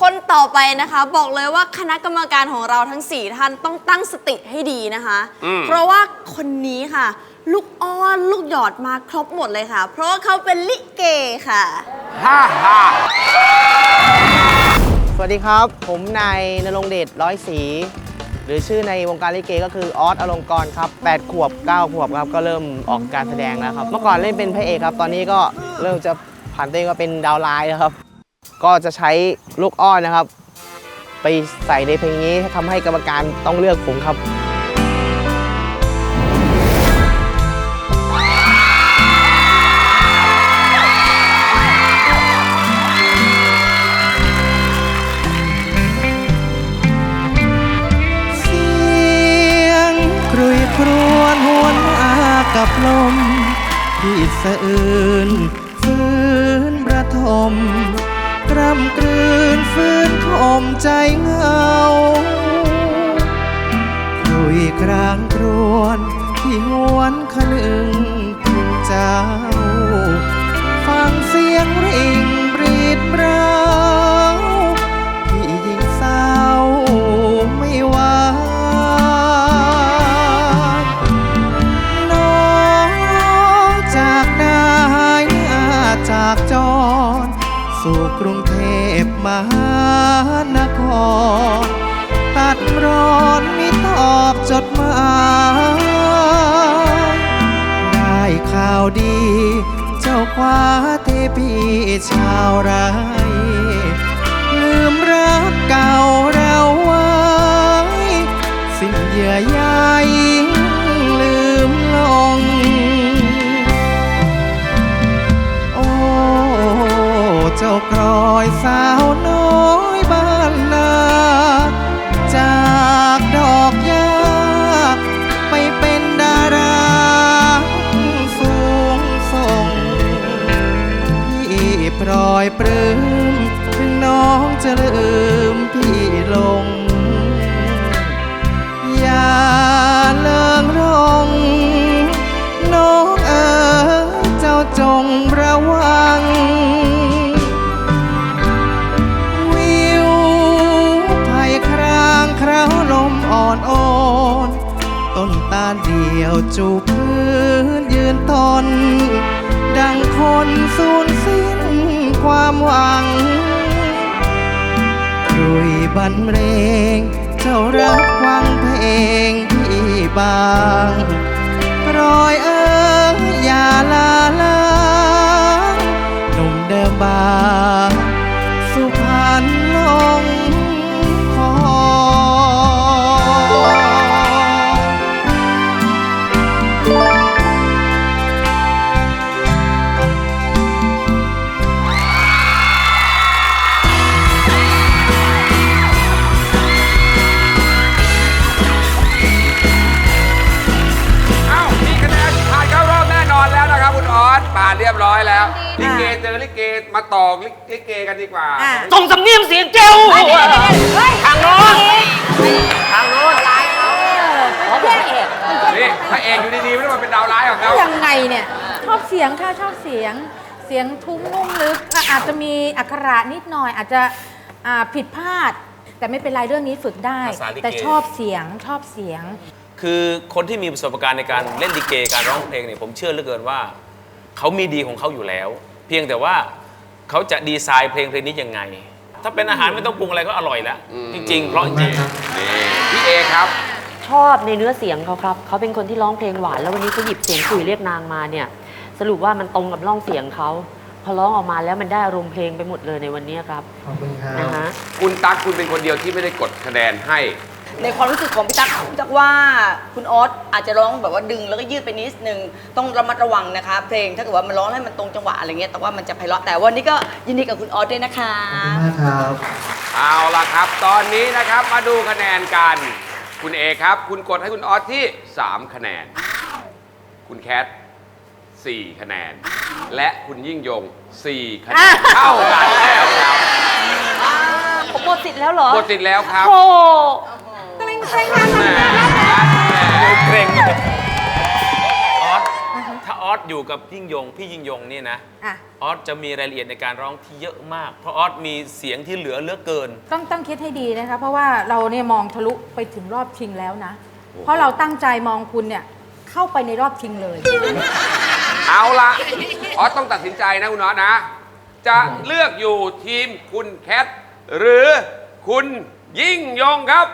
คนต่อไปนะคะ บอกเลยว่าคณะกรรมการของเราทั้ง 4 ท่านต้องตั้งสติให้ดีนะคะ อืม เพราะว่าคนนี้ค่ะ ลูกอ้อนลูกหยอดมาครบหมดเลยค่ะ เพราะว่าเขาเป็นลิเกค่ะ ฮ่าฮ่าสวัสดีครับ ผมนายนรงค์เดชร้อยศรีหรือชื่อในวงการลิเกก็คือออสอลงกรณ์ครับ 8 ขวบ 9 ขวบครับ ก็เริ่มออกการแสดงแล้วครับ เมื่อก่อนเล่นเป็นพระเอกครับ ตอนนี้ก็เริ่มจะผ่านตัวเองมาเป็นดาวไลน์แล้วครับ ก็จะใช้ลูกอ้อนนะครับ ไปใส่ในเพลงนี้ทำให้กรรมการต้องเลือกผมครับครวนหวนอากับลมที่สะอื่นฟื้นประทม รำกลืนฟื้นคมใจเหงาคุยครางครวนที่หวนคนึงถึงเจ้า ฟังเสียงริ่งบรีดร้า สู่กรุงเทพมหานคร ตัดร้อนมิตอบจดหมายได้ข่าวดี เจ้าคว้าเทพีชาวไรลืมรักเก่าเราไว้ สิ้นเยื่อใยลืมลง จ้ากรอยสาวน้อยบ้านนาจากดอกยาไปเป็นดาราสูงส่งพี่ปล่อยปลื้มถึงน้องจะลืมพี่ลง ต้นเดียวจูบพื้นยืนตน ดังคนสูญสิ้นความหวังรุยบันเรงเจ้ารับฟังเพลงที่บางรอยเอ๋ยอย่าลาลางหนุ่มเดิมบาง เกเจอลิเกมาต่อลิเกกันดีกว่า ส่งสำเนียงเสียงเจ้าทางโน้นทางโน้นนี่พระเอกอยู่ดีๆไม่ได้มาเป็นดาวร้ายของเขายังไงเนี่ยชอบเสียงค่ะชอบเสียงเสียงทุ้มนุ่มลึกอะอาจจะมีอักขระนิดหน่อยอาจจะอ่าผิดพลาด แต่ไม่เป็นไรเรื่องนี้ฝึกได้ ภาษาลิเก แต่ชอบเสียงชอบเสียง คือคนที่มีประสบการณ์ในการเล่นลิเกการร้องเพลงเนี่ยผมเชื่อเหลือเกินว่า เขามีดีของเขาอยู่แล้ว เพียงแต่ว่าเขาจะดีไซน์เพลงเพลงนี้ยังไง ถ้าเป็นอาหารไม่ต้องปรุงอะไรก็อร่อยแล้ว จริงๆเพราะจริงนี่พี่เอครับ ชอบในเนื้อเสียงเขาครับ เขาเป็นคนที่ร้องเพลงหวาน แล้ววันนี้เขาหยิบเสียงคุยเรียกนางมาเนี่ย สรุปว่ามันตรงกับร่องเสียงเขาพอร้องออกมาแล้วมันได้อารมณ์เพลงไปหมดเลยในวันนี้ครับ ขอบคุณครันะบฮะ คุณตั๊กคุณเป็นคนเดียวที่ไม่ได้กดคะแนนให้ ในความรู้สึกของพี่ตั๊กพี่ตั๊กว่าคุณออสอาจจะร้องแบบว่าดึงแล้วก็ยืดไปนิดนึงต้องระมัดระวังนะคะ เพลงถ้าเกิดว่ามันร้องให้มันตรงจังหวะอะไรเงี้ยแต่ว่ามันจะไพเราะแต่วันนี้ก็ยินดีกับคุณออสด้วยนะคะขอบคุณมากครับ เอาล่ะครับ ตอนนี้นะครับมาดูคะแนนกัน คุณเอครับ คุณกดให้คุณออสที่ 3 คะแนน คุณแคท 4 คะแนน และคุณยิ่งยง 4 คะแนน เท่ากันแล้วครับผมหมดสิทธิ์แล้วเหรอกดติดแล้วครับ โอ้ แหม่ๆเกรงออสถ้าออสสอยู่กับยิ่งยง พี่ยิ่งยงนี่นะอะ ออสจะมีรายละเอียดในการร้องที่เยอะมาก เพราะออสมีเสียงที่เหลือเหลือเกิน ต้องต้องคิดให้ดีนะคะ เพราะว่าเราเนี่ยมองทะลุไปถึงรอบชิงแล้วนะ เพราะเราตั้งใจมองคุณเนี่ยเข้าไปในรอบชิงเลย เอาละออสต้องตัดสินใจนะคุณออสนะ จะเลือกอยู่ทีมคุณแคทหรือคุณยิ่งยงครับ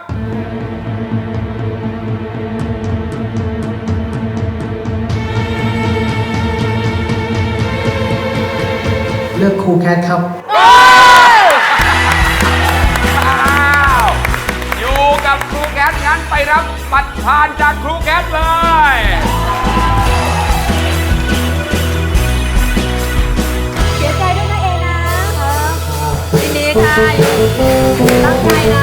ครูแคทครับอ้าวอยู่กับครูแคทงั้นไปรับบัตรผ่านจากครูแคทเลย เสียใจด้วยนะเอนะยินดีค่ะตั้งใจนะ